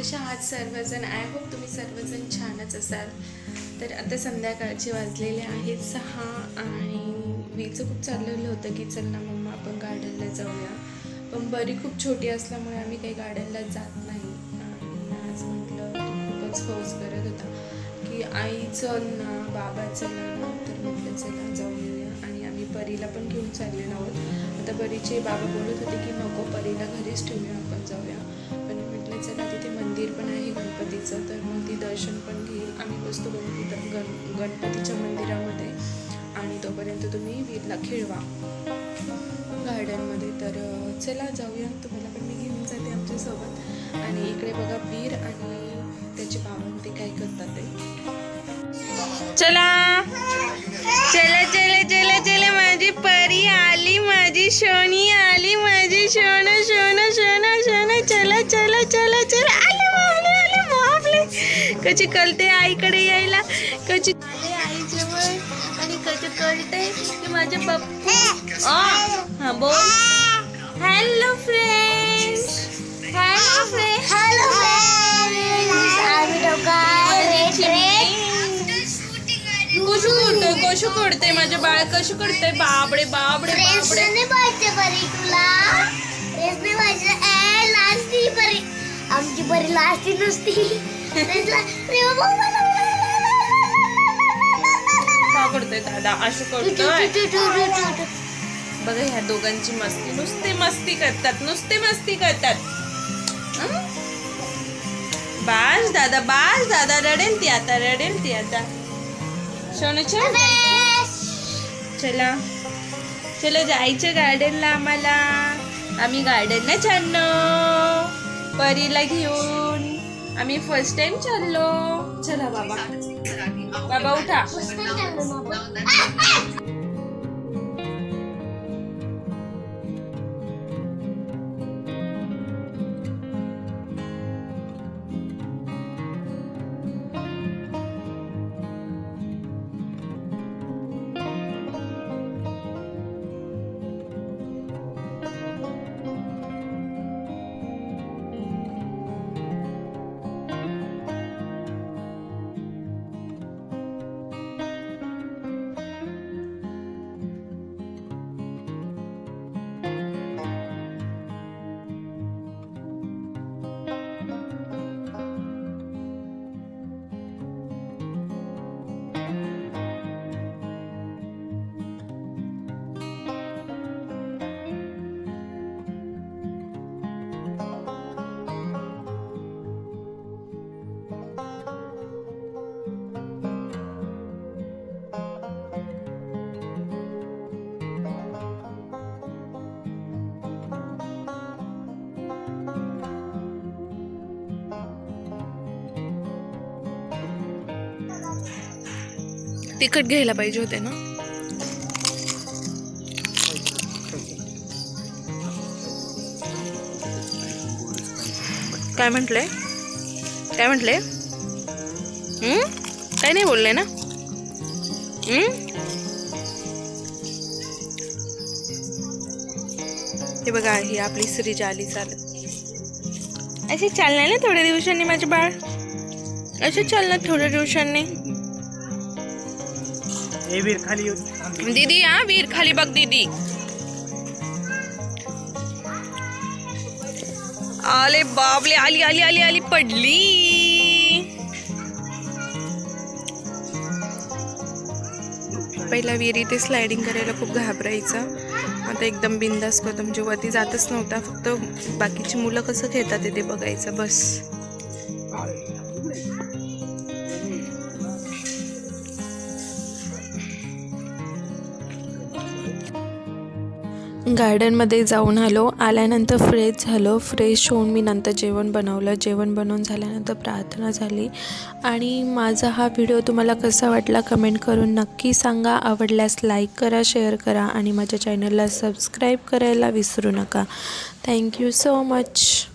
कशा आहात सर्वजण? आय होप तुम्ही सर्वजण छानच असाल. तर आता संध्याकाळचे वाजलेले आहेत सहा आणि वीचं खूप चाललेलं होतं की चल ना मम्मा आपण गार्डनला जाऊया. पण बरी खूप छोटी असल्यामुळे आम्ही काही गार्डनला जात नाही. आणि आज म्हटलं खूपच फोर्स करत होता की आई चल ना बाबा चल ना तर म्हटलं चला जाऊन येऊया आणि आम्ही परीला पण घेऊन चाललेलो आहोत. आता परीचे बाबा बोलत होते की नको परीला घरीच ठेवूया आपण जाऊया. चला तिथे मंदिर पण आहे गणपतीचं. तर मग ती दर्शन पण घेईल. आम्ही बसतो गणपती गण गणपतीच्या मंदिरामध्ये. आणि तोपर्यंत तुम्ही वीरला खेळवा. गार्डनमध्ये. तर चला जाऊया. तुम्हाला पण मी घेऊन जाते आमच्यासोबत. आणि इकडे बघा वीर आणि त्याचे बाबा ते काय करतात ते. चला. चला चला चला चला. माझी परी आली माझी शोनी आली माझी शोन कशी कळते आईकडे यायला? कशी आले आईजवळ आणि कशी कळते की माझे पप्पू हा बोल. Hello friends hello friends hello कशू करतोय कशू करतोय माझे बाळ कशू करतोय बाबडे बाबडे बाबडे. नाही पाहिजे बरी तुला? आमची बरी लास्टी नसती. फ्रेंड्सला का करतोय दादा? असं करतोय? बघा ह्या दोघांची मस्ती. नुसते मस्ती करतात. नुसते मस्ती करतात. बास दादा बास दादा रडेल ती आता रडेल ती आता. सोनू चला. चला. जायचं गार्डनला आम्हाला. आम्ही गार्डनला छान परीला घेऊन. आम्ही फर्स्ट टाइम चाललो. चला बाबा. बाबा उठा. तिखट घ्यायला पाहिजे होते ना? काय म्हटलंय काय म्हटले? काय नाही बोलले ना. हे? बघा ही आपली श्रीजा आली चालत असे चालणार ना थोड्या दिवसांनी माझे बाळ? असे चालणार थोड्या दिवसांनी? हे खाली येऊन. दीदी हा वीर खाली बघ दीदी। आले बाबले आली आली आली आली पडली। पहिला वीर इथे स्लायडिंग करायला खूप घाबरायचा. आता एकदम बिंदास करतो म्हणजे वरती जातच नव्हता फक्त बाकीची मुलं कसं खेळतात ते बघायचं बस. गार्डनमध्ये जाऊन आलो. आल्यानंतर फ्रेश झालो. फ्रेश होऊन मी नंतर जेवण बनवलं. जेवण बनवून झाल्यानंतर प्रार्थना झाली. आणि माझा हा व्हिडिओ तुम्हाला कसा वाटला कमेंट करून नक्की सांगा. आवडल्यास लाईक करा शेअर करा आणि माझ्या चॅनलला सबस्क्राईब करायला विसरू नका. Thank you so much.